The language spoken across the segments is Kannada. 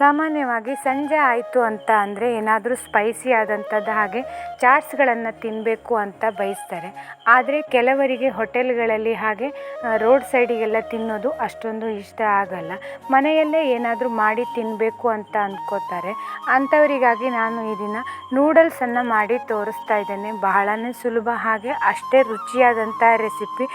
ಸಾಮಾನ್ಯವಾಗಿ ಸಂಜೆ ಆಯಿತು ಅಂತ ಅಂದರೆ ಏನಾದರೂ ಸ್ಪೈಸಿ ಆದಂಥದ್ದು ಹಾಗೆ ಚಾಟ್ಸ್ಗಳನ್ನು ತಿನ್ನಬೇಕು ಅಂತ ಬಯಸ್ತಾರೆ. ಆದರೆ ಕೆಲವರಿಗೆ ಹೋಟೆಲ್ಗಳಲ್ಲಿ ಹಾಗೆ ರೋಡ್ ಸೈಡಿಗೆಲ್ಲ ತಿನ್ನೋದು ಅಷ್ಟೊಂದು ಇಷ್ಟ ಆಗಲ್ಲ. ಮನೆಯಲ್ಲೇ ಏನಾದರೂ ಮಾಡಿ ತಿನ್ನಬೇಕು ಅಂತ ಅಂದ್ಕೋತಾರೆ ಅಂಥವರಿಗಾಗಿ ನಾನು ಈ ದಿನ ನೂಡಲ್ಸನ್ನು ಮಾಡಿ ತೋರಿಸ್ತಾ ಇದ್ದೇನೆ. ಬಹಳನೇ ಸುಲಭ ಹಾಗೆ ಅಷ್ಟೇ ರುಚಿಯಾದಂಥ ರೆಸಿಪಿ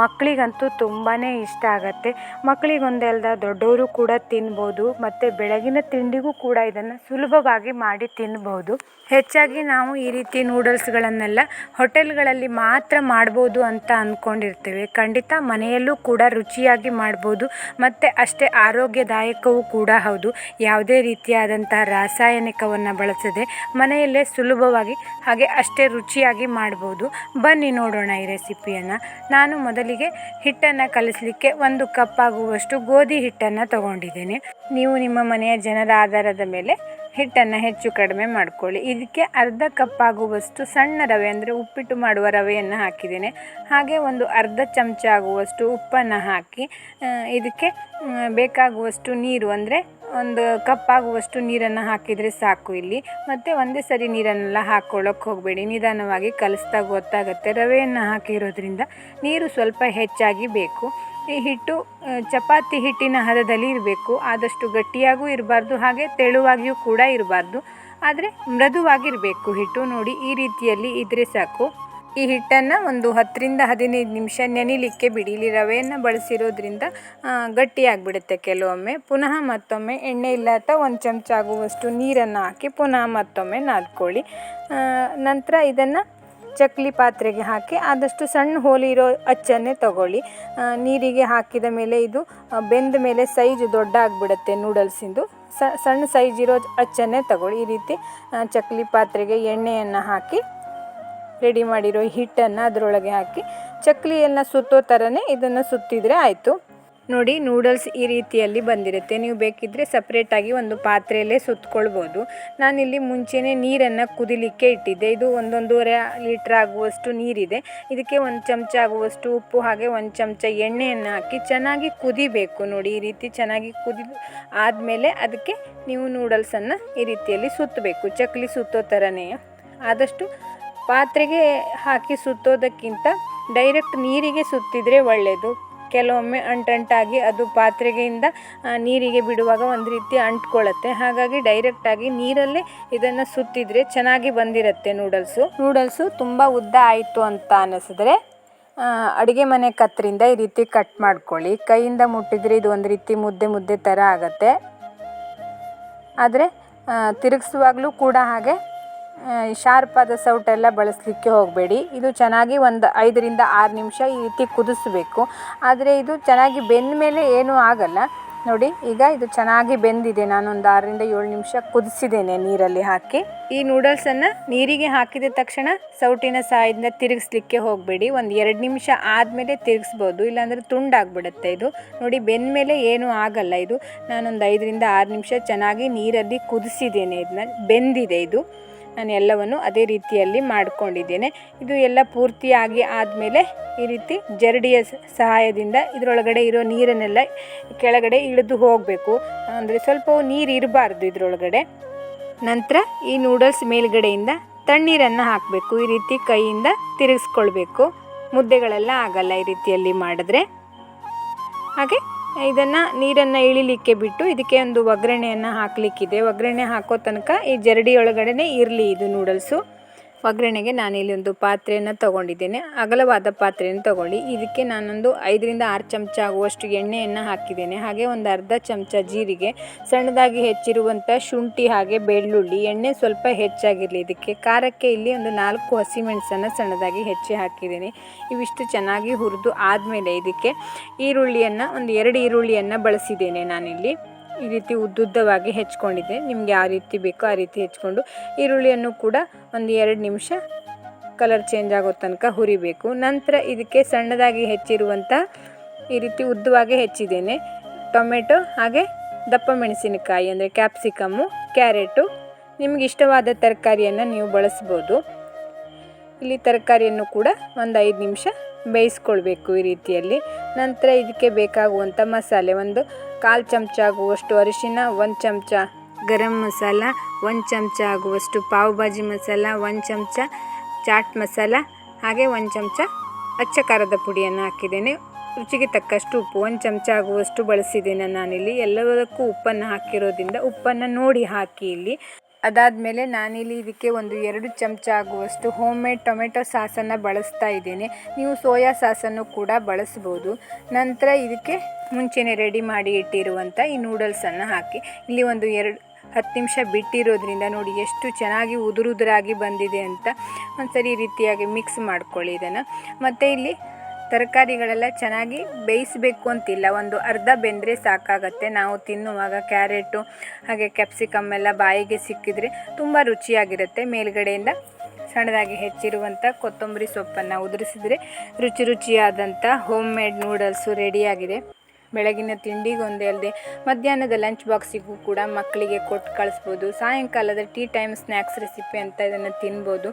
ಮಕ್ಕಳಿಗಂತೂ ತುಂಬಾ ಇಷ್ಟ ಆಗುತ್ತೆ. ಮಕ್ಕಳಿಗೊಂದಲ್ದ ದೊಡ್ಡವರು ಕೂಡ ತಿನ್ಬೋದು. ಮತ್ತು ಬೆಳಗಿನ ತಿಂಡಿಗೂ ಕೂಡ ಇದನ್ನು ಸುಲಭವಾಗಿ ಮಾಡಿ ತಿನ್ಬೋದು ಹೆಚ್ಚಾಗಿ ನಾವು ಈ ರೀತಿ ನೂಡಲ್ಸ್ಗಳನ್ನೆಲ್ಲ ಹೋಟೆಲ್ಗಳಲ್ಲಿ ಮಾತ್ರ ಮಾಡ್ಬೋದು ಅಂತ ಅಂದ್ಕೊಂಡಿರ್ತೇವೆ ಖಂಡಿತ ಮನೆಯಲ್ಲೂ ಕೂಡ ರುಚಿಯಾಗಿ ಮಾಡ್ಬೋದು. ಮತ್ತು ಅಷ್ಟೇ ಆರೋಗ್ಯದಾಯಕವೂ ಕೂಡ ಹೌದು. ಯಾವುದೇ ರೀತಿಯಾದಂತಹ ರಾಸಾಯನಿಕವನ್ನು ಬಳಸದೆ ಮನೆಯಲ್ಲೇ ಸುಲಭವಾಗಿ ಹಾಗೆ ಅಷ್ಟೇ ರುಚಿಯಾಗಿ ಮಾಡ್ಬೋದು. ಬನ್ನಿ ನೋಡೋಣ ಈ ರೆಸಿಪಿಯನ್ನು. ನಾನು ಮೊದಲಿಗೆ ಹಿಟ್ಟನ್ನು ಕಲಿಸಲಿಕ್ಕೆ ಒಂದು ಕಪ್ ಆಗುವಷ್ಟು ಗೋಧಿ ಹಿಟ್ಟನ್ನು ತಗೊಂಡಿದ್ದೇನೆ. ನೀವು ನಿಮ್ಮ ಮನೆಯ ಜನರ ಆಧಾರದ ಮೇಲೆ ಹಿಟ್ಟನ್ನು ಹೆಚ್ಚು ಕಡಿಮೆ ಮಾಡಿಕೊಳ್ಳಿ. ಇದಕ್ಕೆ ಅರ್ಧ ಕಪ್ಪಾಗುವಷ್ಟು ಸಣ್ಣ ರವೆ ಅಂದರೆ ಉಪ್ಪಿಟ್ಟು ಮಾಡುವ ರವೆಯನ್ನು ಹಾಕಿದ್ದೇನೆ. ಹಾಗೆ ಒಂದು ಅರ್ಧ ಚಮಚ ಆಗುವಷ್ಟು ಉಪ್ಪನ್ನು ಹಾಕಿ ಇದಕ್ಕೆ ಬೇಕಾಗುವಷ್ಟು ನೀರು ಅಂದರೆ ಒಂದು ಕಪ್ಪಾಗುವಷ್ಟು ನೀರನ್ನು ಹಾಕಿದರೆ ಸಾಕು ಇಲ್ಲಿ. ಮತ್ತು ಒಂದೇ ಸರಿ ನೀರನ್ನೆಲ್ಲ ಹಾಕ್ಕೊಳ್ಳೋಕೆ ಹೋಗಬೇಡಿ. ನಿಧಾನವಾಗಿ ಕಲಿಸ್ದಾಗ ಗೊತ್ತಾಗುತ್ತೆ. ರವೆಯನ್ನು ಹಾಕಿರೋದ್ರಿಂದ ನೀರು ಸ್ವಲ್ಪ ಹೆಚ್ಚಾಗಿ ಬೇಕು. ಈ ಹಿಟ್ಟು ಚಪಾತಿ ಹಿಟ್ಟಿನ ಹದದಲ್ಲಿ ಇರಬೇಕು. ಆದಷ್ಟು ಗಟ್ಟಿಯಾಗೂ ಇರಬಾರ್ದು, ಹಾಗೆ ತೆಳುವಾಗಿಯೂ ಕೂಡ ಇರಬಾರ್ದು. ಆದರೆ ಮೃದುವಾಗಿರಬೇಕು ಹಿಟ್ಟು. ನೋಡಿ, ಈ ರೀತಿಯಲ್ಲಿ ಇದ್ರೆ ಸಾಕು. ಈ ಹಿಟ್ಟನ್ನು ಒಂದು ಹತ್ತರಿಂದ ಹದಿನೈದು ನಿಮಿಷ ನೆನಿಲಿಕ್ಕೆ ಬಿಡಿ. ಇಲ್ಲಿ ರವೆಯನ್ನು ಬಳಸಿರೋದ್ರಿಂದ ಗಟ್ಟಿಯಾಗಿಬಿಡುತ್ತೆ ಕೆಲವೊಮ್ಮೆ. ಪುನಃ ಮತ್ತೊಮ್ಮೆ ಎಣ್ಣೆ ಇಲ್ಲತ್ತ ಒಂದು ಚಮಚ ಆಗುವಷ್ಟು ನೀರನ್ನು ಹಾಕಿ ಪುನಃ ಮತ್ತೊಮ್ಮೆ ನಾದ್ಕೊಳ್ಳಿ. ನಂತರ ಇದನ್ನು ಚಕ್ಲಿ ಪಾತ್ರೆಗೆ ಹಾಕಿ ಆದಷ್ಟು ಸಣ್ಣ ಹೋಲಿ ಇರೋ ಅಚ್ಚನ್ನೇ ತಗೊಳ್ಳಿ. ನೀರಿಗೆ ಹಾಕಿದ ಮೇಲೆ ಇದು ಬೆಂದ ಮೇಲೆ ಸೈಜ್ ದೊಡ್ಡ ಆಗಿಬಿಡುತ್ತೆ ನೂಡಲ್ಸಿಂದು. ಸಣ್ಣ ಸೈಜ್ ಇರೋ ಅಚ್ಚನ್ನೇ ತಗೊಳ್ಳಿ. ಈ ರೀತಿ ಚಕ್ಲಿ ಪಾತ್ರೆಗೆ ಎಣ್ಣೆಯನ್ನು ಹಾಕಿ, ರೆಡಿ ಮಾಡಿರೋ ಹಿಟ್ಟನ್ನು ಅದರೊಳಗೆ ಹಾಕಿ ಚಕ್ಲಿಯನ್ನು ಸುತ್ತೋ ಥರನೇ ಇದನ್ನು ಸುತ್ತಿದರೆ ಆಯಿತು. ನೋಡಿ ನೂಡಲ್ಸ್ ಈ ರೀತಿಯಲ್ಲಿ ಬಂದಿರುತ್ತೆ. ನೀವು ಬೇಕಿದ್ದರೆ ಸಪ್ರೇಟಾಗಿ ಒಂದು ಪಾತ್ರೆಯಲ್ಲೇ ಸುತ್ತಕೊಳ್ಬೋದು ನಾನಿಲ್ಲಿ ಮುಂಚೆನೇ ನೀರನ್ನು ಕುದಿಲಿಕ್ಕೆ ಇಟ್ಟಿದ್ದೆ. ಇದು ಒಂದೊಂದೂವರೆ ಲೀಟ್ರ್ ಆಗುವಷ್ಟು ನೀರಿದೆ. ಇದಕ್ಕೆ ಒಂದು ಚಮಚ ಆಗುವಷ್ಟು ಉಪ್ಪು, ಹಾಗೆ ಒಂದು ಚಮಚ ಎಣ್ಣೆಯನ್ನು ಹಾಕಿ ಚೆನ್ನಾಗಿ ಕುದಿಬೇಕು. ನೋಡಿ, ಈ ರೀತಿ ಚೆನ್ನಾಗಿ ಕುದಿ ಆದಮೇಲೆ ಅದಕ್ಕೆ ನೀವು ನೂಡಲ್ಸನ್ನು ಈ ರೀತಿಯಲ್ಲಿ ಸುತ್ತಬೇಕು ಚಕ್ಲಿ ಸುತ್ತೋ ಥರನೇ ಆದಷ್ಟು ಪಾತ್ರೆಗೆ ಹಾಕಿ ಸುತ್ತೋದಕ್ಕಿಂತ ಡೈರೆಕ್ಟ್ ನೀರಿಗೆ ಸುತ್ತಿದರೆ ಒಳ್ಳೆಯದು ಕೆಲವೊಮ್ಮೆ ಅಂಟಂಟಾಗಿ ಅದು ಪಾತ್ರೆಗೆಯಿಂದ ನೀರಿಗೆ ಬಿಡುವಾಗ ಒಂದು ರೀತಿ ಅಂಟ್ಕೊಳ್ಳುತ್ತೆ ಹಾಗಾಗಿ ಡೈರೆಕ್ಟಾಗಿ ನೀರಲ್ಲೇ ಇದನ್ನು ಸುತ್ತಿದರೆ ಚೆನ್ನಾಗಿ ಬಂದಿರುತ್ತೆ ನೂಡಲ್ಸು ನೂಡಲ್ಸು ತುಂಬ ಉದ್ದ ಆಯಿತು ಅಂತ ಅನ್ನಿಸಿದ್ರೆ ಅಡುಗೆ ಮನೆ ಕತ್ತರಿಂದ ಈ ರೀತಿ ಕಟ್ ಮಾಡ್ಕೊಳ್ಳಿ. ಕೈಯಿಂದ ಮುಟ್ಟಿದರೆ ಇದು ಒಂದು ರೀತಿ ಮುದ್ದೆ ಮುದ್ದೆ ಥರ ಆಗುತ್ತೆ. ಆದರೆ ತಿರುಗಿಸುವಾಗಲೂ ಕೂಡ ಹಾಗೆ ಶಾರ್ಪ್ ಆದ ಸೌಟೆಲ್ಲ ಬಳಸಲಿಕ್ಕೆ ಹೋಗಬೇಡಿ. ಇದು ಚೆನ್ನಾಗಿ ಒಂದು ಐದರಿಂದ ಆರು ನಿಮಿಷ ಈ ರೀತಿ ಕುದಿಸ್ಬೇಕು. ಆದರೆ ಇದು ಚೆನ್ನಾಗಿ ಬೆಂದ ಮೇಲೆ ಏನೂ ಆಗಲ್ಲ. ನೋಡಿ, ಈಗ ಇದು ಚೆನ್ನಾಗಿ ಬೆಂದಿದೆ. ನಾನೊಂದು ಆರರಿಂದ ಏಳು ನಿಮಿಷ ಕುದಿಸಿದ್ದೇನೆ ನೀರಲ್ಲಿ ಹಾಕಿ. ಈ ನೂಡಲ್ಸನ್ನು ನೀರಿಗೆ ಹಾಕಿದ ತಕ್ಷಣ ಸೌಟಿನ ಸಹಾಯದಿಂದ ತಿರುಗಿಸ್ಲಿಕ್ಕೆ ಹೋಗಬೇಡಿ. ಒಂದು ಎರಡು ನಿಮಿಷ ಆದಮೇಲೆ ತಿರುಗಿಸ್ಬೋದು. ಇಲ್ಲಾಂದರೆ ತುಂಡಾಗ್ಬಿಡುತ್ತೆ ಇದು. ನೋಡಿ, ಬೆಂದ ಮೇಲೆ ಏನೂ ಆಗಲ್ಲ ಇದು. ನಾನೊಂದು ಐದರಿಂದ ಆರು ನಿಮಿಷ ಚೆನ್ನಾಗಿ ನೀರಲ್ಲಿ ಕುದಿಸಿದ್ದೇನೆ. ಇದನ್ನ ಬೆಂದಿದೆ ಇದು. ನಾನು ಎಲ್ಲವನ್ನು ಅದೇ ರೀತಿಯಲ್ಲಿ ಮಾಡಿಕೊಂಡಿದ್ದೇನೆ. ಇದು ಎಲ್ಲ ಪೂರ್ತಿಯಾಗಿ ಆದಮೇಲೆ ಈ ರೀತಿ ಜರಡಿಯ ಸಹಾಯದಿಂದ ಇದರೊಳಗಡೆ ಇರೋ ನೀರನ್ನೆಲ್ಲ ಕೆಳಗಡೆ ಇಳಿದು ಹೋಗಬೇಕು. ಅಂದರೆ ಸ್ವಲ್ಪ ನೀರು ಇರಬಾರ್ದು ಇದರೊಳಗಡೆ. ನಂತರ ಈ ನೂಡಲ್ಸ್ ಮೇಲ್ಗಡೆಯಿಂದ ತಣ್ಣೀರನ್ನು ಹಾಕಬೇಕು. ಈ ರೀತಿ ಕೈಯಿಂದ ತಿರುಗಿಸ್ಕೊಳ್ಬೇಕು. ಮುದ್ದೆಗಳೆಲ್ಲ ಆಗಲ್ಲ ಈ ರೀತಿಯಲ್ಲಿ ಮಾಡಿದ್ರೆ. ಹಾಗೆ ಇದನ್ನು ನೀರನ್ನು ಇಳಿಲಿಕ್ಕೆ ಬಿಟ್ಟು ಇದಕ್ಕೆ ಒಂದು ಒಗ್ಗರಣೆಯನ್ನು ಹಾಕಲಿಕ್ಕಿದೆ. ಒಗ್ಗರಣೆ ಹಾಕೋ ತನಕ ಈ ಜರಡಿ ಒಳಗಡೆನೇ ಇರಲಿ ಇದು ನೂಡಲ್ಸು ಒಗ್ಗರಣೆಗೆ ನಾನಿಲ್ಲಿ ಒಂದು ಪಾತ್ರೆಯನ್ನು ತಗೊಂಡಿದ್ದೇನೆ. ಅಗಲವಾದ ಪಾತ್ರೆಯನ್ನು ತಗೊಳ್ಳಿ ಇದಕ್ಕೆ ನಾನೊಂದು ಐದರಿಂದ ಆರು ಚಮಚ ಆಗುವಷ್ಟು ಎಣ್ಣೆಯನ್ನು ಹಾಕಿದ್ದೇನೆ. ಹಾಗೆ ಒಂದು ಅರ್ಧ ಚಮಚ ಜೀರಿಗೆ, ಸಣ್ಣದಾಗಿ ಹೆಚ್ಚಿರುವಂಥ ಶುಂಠಿ ಹಾಗೆ ಬೆಳ್ಳುಳ್ಳಿ, ಎಣ್ಣೆ ಸ್ವಲ್ಪ ಹೆಚ್ಚಾಗಿರಲಿ. ಇದಕ್ಕೆ ಖಾರಕ್ಕೆ ಇಲ್ಲಿ ಒಂದು ನಾಲ್ಕು ಹಸಿಮೆಣಸನ್ನು ಸಣ್ಣದಾಗಿ ಹೆಚ್ಚಿ ಹಾಕಿದ್ದೀನಿ. ಇವಿಷ್ಟು ಚೆನ್ನಾಗಿ ಹುರಿದು ಆದಮೇಲೆ ಇದಕ್ಕೆ ಈರುಳ್ಳಿಯನ್ನು, ಒಂದು ಎರಡು ಈರುಳ್ಳಿಯನ್ನು ಬಳಸಿದ್ದೇನೆ ನಾನಿಲ್ಲಿ. ಈ ರೀತಿ ಉದ್ದುದ್ದವಾಗಿ ಹೆಚ್ಕೊಂಡಿದ್ದೆ ನಿಮ್ಗೆ ಯಾವ ರೀತಿ ಬೇಕೋ ಆ ರೀತಿ ಹೆಚ್ಕೊಂಡು ಈರುಳ್ಳಿಯನ್ನು ಕೂಡ ಒಂದು ಎರಡು ನಿಮಿಷ ಕಲರ್ ಚೇಂಜ್ ಆಗೋ ತನಕ ಹುರಿಬೇಕು. ನಂತರ ಇದಕ್ಕೆ ಸಣ್ಣದಾಗಿ ಹೆಚ್ಚಿರುವಂಥ ಈ ರೀತಿ ಉದ್ದವಾಗಿ ಹೆಚ್ಚಿದ್ದೇನೆ. ಟೊಮೆಟೊ ಹಾಗೆ ದಪ್ಪ ಮೆಣಸಿನಕಾಯಿ ಅಂದರೆ ಕ್ಯಾಪ್ಸಿಕಮ್ಮು ಕ್ಯಾರೆಟು ನಿಮಗೆ ಇಷ್ಟವಾದ ತರಕಾರಿಯನ್ನು ನೀವು ಬಳಸ್ಬೋದು. ಇಲ್ಲಿ ತರಕಾರಿಯನ್ನು ಕೂಡ ಒಂದು ಐದು ನಿಮಿಷ ಬೇಯಿಸ್ಕೊಳ್ಬೇಕು ಈ ರೀತಿಯಲ್ಲಿ. ನಂತರ ಇದಕ್ಕೆ ಬೇಕಾಗುವಂಥ ಮಸಾಲೆ, ಒಂದು ಕಾಲು ಚಮಚ ಆಗುವಷ್ಟು ಅರಿಶಿನ, ಒಂದು ಚಮಚ ಗರಂ ಮಸಾಲ, ಒಂದು ಚಮಚ ಆಗುವಷ್ಟು ಪಾವ್ ಭಾಜಿ ಮಸಾಲ, ಒಂದು ಚಮಚ ಚಾಟ್ ಮಸಾಲ, ಹಾಗೆ ಒಂದು ಚಮಚ ಅಚ್ಚ ಖಾರದ ಪುಡಿಯನ್ನು ಹಾಕಿದ್ದೇನೆ. ರುಚಿಗೆ ತಕ್ಕಷ್ಟು ಉಪ್ಪು, ಒಂದು ಚಮಚ ಆಗುವಷ್ಟು ಬಳಸಿದ್ದೇನೆ ನಾನಿಲ್ಲಿ. ಎಲ್ಲದಕ್ಕೂ ಉಪ್ಪನ್ನು ಹಾಕಿರೋದ್ರಿಂದ ಉಪ್ಪನ್ನು ನೋಡಿ ಹಾಕಿ ಇಲ್ಲಿ. ಅದಾದಮೇಲೆ ನಾನಿಲ್ಲಿ ಇದಕ್ಕೆ ಒಂದು ಎರಡು ಚಮಚ ಆಗುವಷ್ಟು ಹೋಮ್ ಮೇಡ್ ಟೊಮೆಟೊ ಸಾಸನ್ನು ಬಳಸ್ತಾ ಇದ್ದೇನೆ. ನೀವು ಸೋಯಾ ಸಾಸನ್ನು ಕೂಡ ಬಳಸ್ಬೋದು. ನಂತರ ಇದಕ್ಕೆ ಮುಂಚೆನೇ ರೆಡಿ ಮಾಡಿ ಇಟ್ಟಿರುವಂಥ ಈ ನೂಡಲ್ಸನ್ನು ಹಾಕಿ. ಇಲ್ಲಿ ಒಂದು ಎರಡು, ಹತ್ತು ನಿಮಿಷ ಬಿಟ್ಟಿರೋದ್ರಿಂದ ನೋಡಿ ಎಷ್ಟು ಚೆನ್ನಾಗಿ ಉದುರುದುರಾಗಿ ಬಂದಿದೆ ಅಂತ ಒಂದು ಸರಿ ರೀತಿಯಾಗಿ ಮಿಕ್ಸ್ ಮಾಡ್ಕೊಳ್ಳಿ ಇದನ್ನು. ಮತ್ತು ಇಲ್ಲಿ ತರಕಾರಿಗಳೆಲ್ಲ ಚೆನ್ನಾಗಿ ಬೇಯಿಸಬೇಕು ಅಂತಿಲ್ಲ. ಒಂದು ಅರ್ಧ ಬೆಂದರೆ ಸಾಕಾಗತ್ತೆ. ನಾವು ತಿನ್ನುವಾಗ ಕ್ಯಾರೆಟು, ಹಾಗೆ ಕ್ಯಾಪ್ಸಿಕಮ್ ಎಲ್ಲ ಬಾಯಿಗೆ ಸಿಕ್ಕಿದರೆ ತುಂಬ ರುಚಿಯಾಗಿರುತ್ತೆ. ಮೇಲ್ಗಡೆಯಿಂದ ಸಣ್ಣದಾಗಿ ಹೆಚ್ಚಿರುವಂಥ ಕೊತ್ತಂಬರಿ ಸೊಪ್ಪನ್ನು ಉದುರಿಸಿದರೆ ರುಚಿ ರುಚಿಯಾದಂಥ ಹೋಮ್ ಮೇಡ್ ನೂಡಲ್ಸು ರೆಡಿಯಾಗಿದೆ ಬೆಳಗಿನ ತಿಂಡಿಗೊಂದೇ ಅಲ್ಲದೆ ಮಧ್ಯಾಹ್ನದ ಲಂಚ್ ಬಾಕ್ಸಿಗೂ ಕೂಡ ಮಕ್ಕಳಿಗೆ ಕೊಟ್ಟು ಕಳಿಸ್ಬೋದು. ಸಾಯಂಕಾಲದ ಟೀ ಟೈಮ್ ಸ್ನ್ಯಾಕ್ಸ್ ರೆಸಿಪಿ ಅಂತ ಇದನ್ನು ತಿನ್ಬೋದು.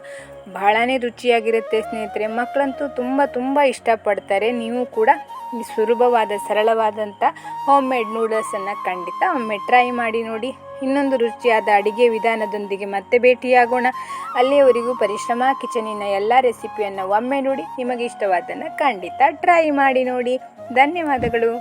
ಬಹಳನೇ ರುಚಿಯಾಗಿರುತ್ತೆ ಸ್ನೇಹಿತರೆ. ಮಕ್ಕಳಂತೂ ತುಂಬ ತುಂಬ ಇಷ್ಟಪಡ್ತಾರೆ. ನೀವು ಕೂಡ ಈ ಸುಲಭವಾದ ಸರಳವಾದಂಥ ಹೋಮ್ ಮೇಡ್ ನೂಡಲ್ಸನ್ನು ಖಂಡಿತ ಒಮ್ಮೆ ಟ್ರೈ ಮಾಡಿ ನೋಡಿ. ಇನ್ನೊಂದು ರುಚಿಯಾದ ಅಡಿಗೆ ವಿಧಾನದೊಂದಿಗೆ ಮತ್ತೆ ಭೇಟಿಯಾಗೋಣ. ಅಲ್ಲಿಯವರೆಗೂ ಪರಿಶ್ರಮ, ಕಿಚನಿನ ಎಲ್ಲ ರೆಸಿಪಿಯನ್ನು ಒಮ್ಮೆ ನೋಡಿ ನಿಮಗೆ ಇಷ್ಟವಾದನ್ನು ಖಂಡಿತ ಟ್ರೈ ಮಾಡಿ ನೋಡಿ. ಧನ್ಯವಾದಗಳು.